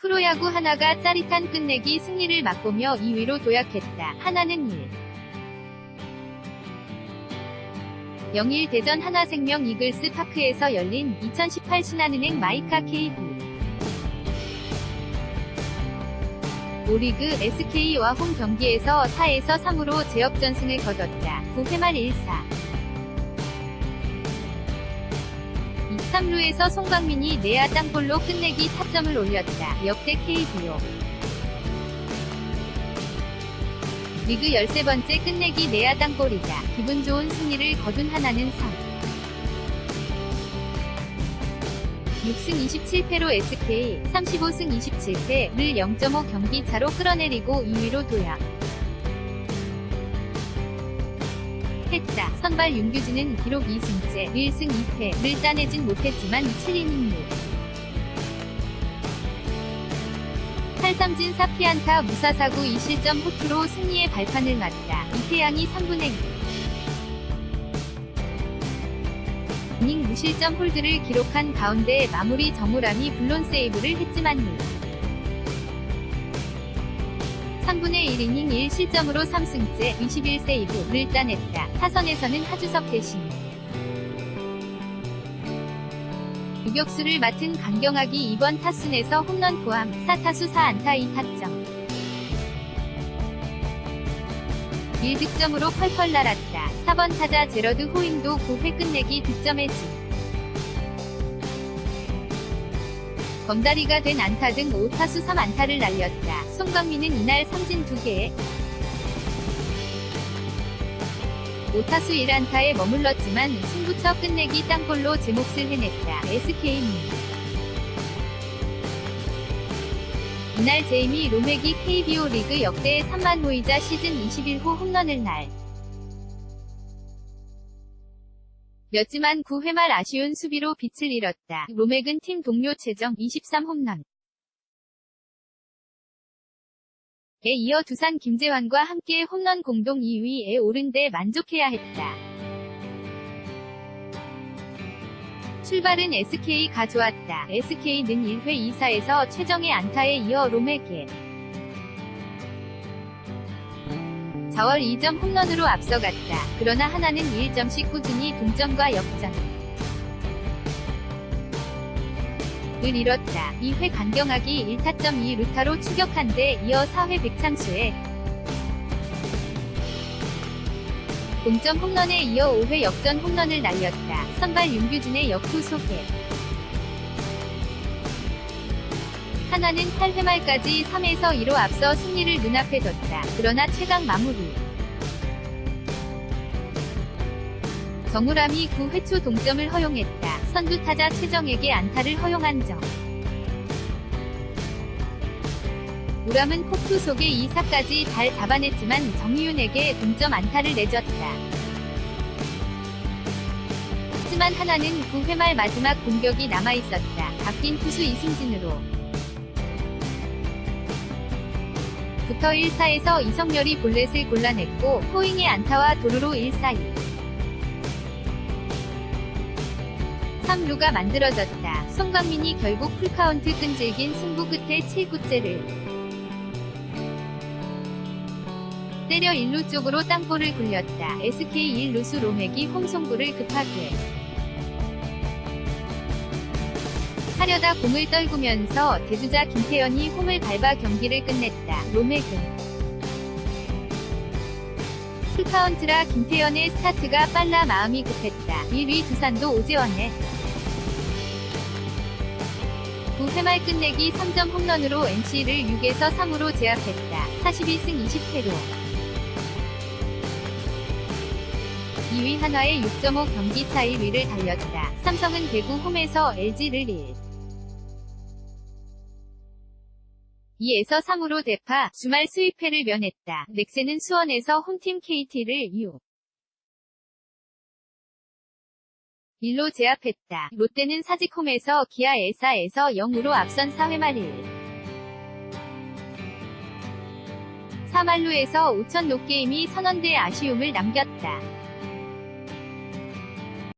프로야구 하나가 짜릿한 끝내기 승리를 맛보며 2위로 도약했다. 하나는 1. 영일 대전 하나생명 이글스 파크에서 열린 2018 신한은행 마이카 KB 오리그 SK와 홈 경기에서 4에서 3으로 제역전승을 거뒀다. 9회 말 1사 3루에서 송강민이 내야 땅볼로 끝내기 타점을 올렸다. 역대 KBO 리그 13번째 끝내기 내야 땅볼이다. 기분 좋은 승리를 거둔 하나는 3. 6승 27패로 SK, 35승 27패를 0.5 경기 차로 끌어내리고 2위로 도약. 했다. 선발 윤규진은 기록 2승째 1승 2패를 따내진 못했지만 7이닝 6. 8삼진 4피안타 무사사구 2실점 호투로 승리의 발판을 맞다. 이태양이 3분의 2. 이닝 무실점 홀드를 기록한 가운데 마무리 정우람이 블론 세이브를 했지만 6. 3분의 1이닝 1실점으로 3승째 21세이브를 따냈다. 타선에서는 하주석 대신 유격수를 맡은 강경학이 이번 타순에서 홈런 포함 4타수 4안타 2타점 1득점으로 펄펄 날았다. 4번 타자 제러드 호잉도 9회 끝내기 득점해지 검다리가 된 안타 등 5타수 3안타를 날렸다. 송강민은 이날 삼진 2개에 5타수 1안타에 머물렀지만 승부처 끝내기 땅볼로 제 몫을 해냈다. SK는 이날 제이미 로맥이 KBO 리그 역대 3만 호이자 시즌 21호 홈런을 날 였지만 9회 말 아쉬운 수비로 빛을 잃었다. 로맥은 팀 동료 최정 23홈런. 에 이어 두산 김재환과 함께 홈런 공동 2위에 오른 데 만족해야 했다. 출발은 SK가 좋았다. SK는 1회 2사에서 최정의 안타에 이어 로맥에 4월 2점 홈런으로 앞서갔다. 그러나 하나는 1점씩 꾸준히 동점과 역전. 을 잃었다. 2회 간경학이 1타점 2루타로 추격한 데 이어 4회 백창수에 동점 홈런에 이어 5회 역전 홈런을 날렸다. 선발 윤규진의 역투 소개. 하나는 8회 말까지 3에서 2로 앞서 승리를 눈앞에 뒀다. 그러나 최강 마무리. 정우람이 9회 초 동점을 허용했다. 선두 타자 최정에게 안타를 허용한 점. 우람은 코프 속에 2사까지 잘 잡아냈지만 정희윤에게 동점 안타를 내줬다. 하지만 하나는 9회 말 마지막 공격이 남아있었다. 바뀐 투수 이승진으로. 부터 1사에서 이성열이 볼넷을 골라냈고 호잉의 안타와 도루로 1사이 3루가 만들어졌다. 송강민이 결국 풀카운트 끈질긴 승부 끝에 7구째를 때려 1루 쪽으로 땅볼을 굴렸다. SK 1루수 로맥이 홈송구를 급하게 하려다 공을 떨구면서 대주자 김태현이 홈을 밟아 경기를 끝냈다. 로맥은 풀카운트라 김태현의 스타트가 빨라 마음이 급했다. 1위 두산도 오재원의 9회 말 끝내기 3점 홈런으로 NC를 6에서 3으로 제압했다. 41승 20패로 2위 한화의 6.5 경기 차 1위를 달렸다. 삼성은 대구 홈에서 LG를 1. 2에서 3으로 대파, 주말 수입회를 면했다. 넥센은 수원에서 홈팀 KT를 6. 1로 제압했다. 롯데는 사직홈에서 기아 엘사에서 0으로 앞선 4회 말 1. 3할루에서 5천 노게임이 선언대에 아쉬움을 남겼다.